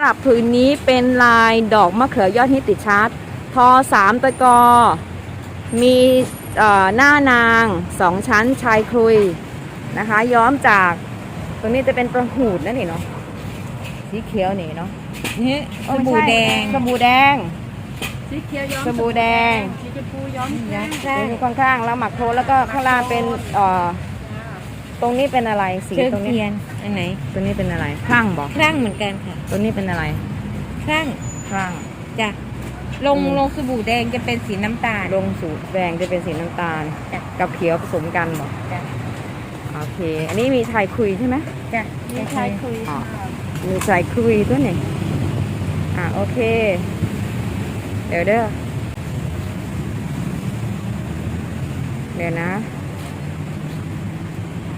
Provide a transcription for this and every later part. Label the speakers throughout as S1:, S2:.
S1: สำหรับผืนนี้เป็นลายดอกมะเขือยอดฮิตติดชาร์ตทอสามตะกอ มีเอ่อหน้านางสองชั้นชายคลุยนะคะ ย้อมจากตรงนี้จะเป็นประหูดนั่นนี่เนาะสีเขียวนี่เนาะ
S2: นี่
S1: เอ้
S2: ส
S1: ยไม่
S2: บู่
S1: ใช่
S2: แดง
S1: สบู่แดง
S3: สีเขียวย้อม
S1: สบู่แดง
S3: สีชมพูย้อมแดง
S2: ใช่
S1: เป็นข้างๆแล้วหมักโคลนแล้วก็ข้างล่างเป็นเอ่อ ตรงนี้เป็นอะไรสี
S2: เครื่อง
S1: ตรงนี้
S2: เทียนอันไหน
S1: ตัวนี้เป็นอะไรคลั่งบอก
S2: ครั่งเหมือนกันค่ะ
S1: ตัวนี้เป็นอะไร
S2: ครั่ง
S1: คลั่ง
S2: จ้ะลง
S1: อืม
S2: ลงสบู่แดงจะเป็นสีน้ำตาล
S1: ลงสูตรแดงจะเป็นสีน้ำตาล
S2: จ้ะ
S1: กับเขียวผสมกันบอก
S2: จ้ะ
S1: โอเค อันนี้มีชายคุยใช่ไหม
S2: จ้ะ
S3: มีชายคุย
S1: อ๋อ
S3: ค่ะ
S1: มีชายคุยตัวนี้อะโอเค เดี๋ยวเด้อเดี๋ยวนะ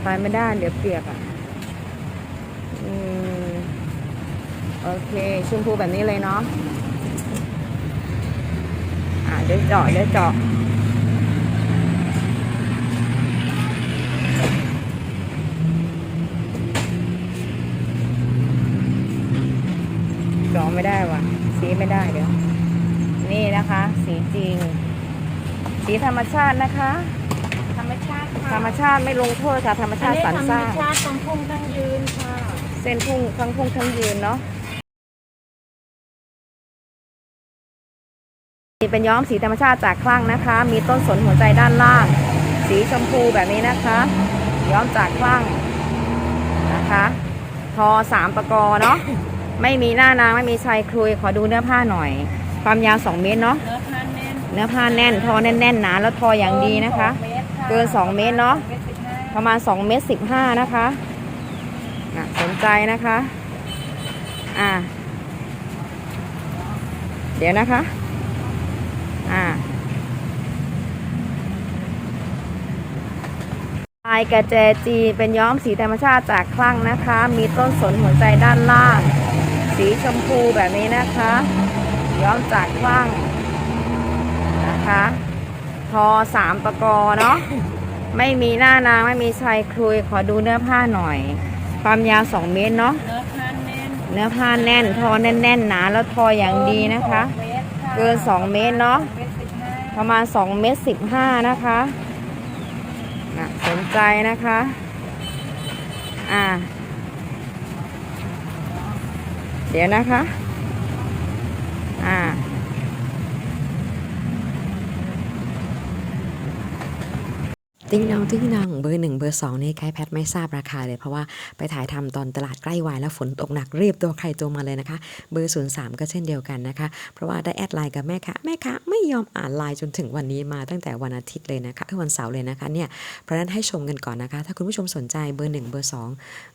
S1: ไปไม่ได้เดี๋ยวเปียกอะอืมโอเคชมพูแบบนี้เลยเนาะอะเดี๋ยวเจาะเดี๋ยวเจาะจอไม่ได้ว่ะสีไม่ได้เดี๋ยว นี่นะคะ สีจริง สีธรรมชาตินะคะ
S3: มชาติค่ะ
S1: ธรรมชาติไม่ลงโทษค่ะ ธรรมชาติสรรสร้าง
S3: อันนี้ธรรมชาติต้องพุ่งทั้งยืนค่ะ
S1: เส้นพุ่งทั้งพุ่งทั้งยืนเนาะนี่เป็นย้อมสีธรรมชาติจากคลั่งนะคะ มีต้นสนหัวใจด้านล่าง สีชมพูแบบนี้นะคะ ย้อมจากคลั่งนะคะ ทอสามประกอเนาะ ไม่มีหน้านางไม่มีชายคลุย ขอดูเนื้อผ้าหน่อย ความยาว2เมตรเนาะ
S3: เนื้อผ้าแน่น
S1: เนื้อผ้าแน่น ทอแน่นๆหนาแล้วทออย่างดีนะคะ เกิน 2 เมตรเนาะประมาณ 2 เมตร 15 นะคะอะสนใจนะคะ อ่า เดี๋ยวนะคะ อ่าลายกระแจจีนเป็นย้อมสีธรรมชาติจากคลั่งนะคะ มีต้นสนหัวใจด้านล่าง สีชมพูแบบนี้นะคะ ย้อมจากคลั่งนะคะ ทอสามตะกอเนาะ ไม่มีหน้านางไม่มีชายคลุย ขอดูเนื้อผ้าหน่อย ความยาว2เมตรเนาะ
S3: เนื้อผ้าแน่น
S1: เนื้อผ้าแน่น ทอแน่นๆหนาแล้วทออย่างดีนะคะ
S3: เมตรค่ะ
S1: เกิน2เมตรเนาะ
S3: เมตรสิบห้า
S1: ประมาณ2เมตร15นะคะน่ะสนใจนะคะ อ่า เดี๋ยวนะคะ อ่า
S4: ติ้งนองติ้งนองเบอร์หนึ่งเบอร์สองนี่ใครแพทไม่ทราบราคาเลยเพราะว่าไปถ่ายทำตอนตลาดใกล้วายแล้วฝนตกหนักรีบตัวใครตัวมาเลยนะคะ เบอร์ศูนย์สามก็เช่นเดียวกันนะคะ เพราะว่าได้แอดไลน์กับแม่ค้าแม่ค้าไม่ยอมอ่านไลน์จนถึงวันนี้มาตั้งแต่วันอาทิตย์เลยนะคะเอ้ยวันเสาร์เลยนะคะเนี่ยเพราะฉะนั้นให้ชมกันก่อนนะคะ ถ้าคุณผู้ชมสนใจเบอร์หนึ่งเบอร์สอง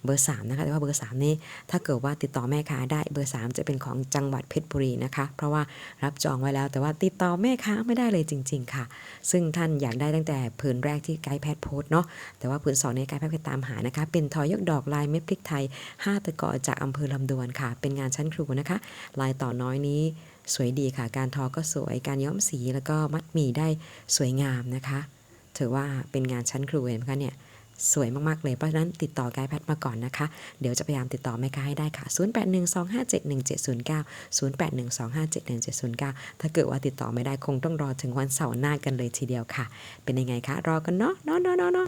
S4: เบอร์สามนะคะแต่ว่าเบอร์สามนี่ถ้าเกิดว่าติดต่อแม่ค้าได้เบอร์สามจะเป็นของจังหวัดเพชรบุรีนะคะเพราะว่ารับจองไว้แล้ว แต่ว่าติดต่อแม่ค้าไม่ได้เลยจริง ๆ ค่ะ ซึ่งท่านอยากได้ตั้งแต่ผืนแรกที่ไกด์แพทย์โพสเนาะแต่ว่าผืนสองในไกด์แพทย์ไปตามหานะคะ เป็นทอยกดอกลายเม็ดพริกไทย 5ตะกอจากอำเภอลำดวนค่ะ เป็นงานชั้นครูนะคะ ลายต่อน้อยนี้สวยดีค่ะ การทอก็สวยการย้อมสีแล้วก็มัดหมี่ได้สวยงามนะคะ ถือว่าเป็นงานชั้นครูเห็นไหมคะเนี่ย สวยมาก ๆ เลย เพราะฉะนั้นติดต่อไกด์แพทย์มาก่อนนะคะ เดี๋ยวจะพยายามติดต่อแม่ค้าให้ได้ค่ะ 0812571709 0812571709 ถ้าเกิดว่าติดต่อไม่ได้คงต้องรอถึงวันเสาร์หน้ากันเลยทีเดียวค่ะ เป็นยังไงคะ รอกันเนาะเนาะเนาะเนาะเนาะ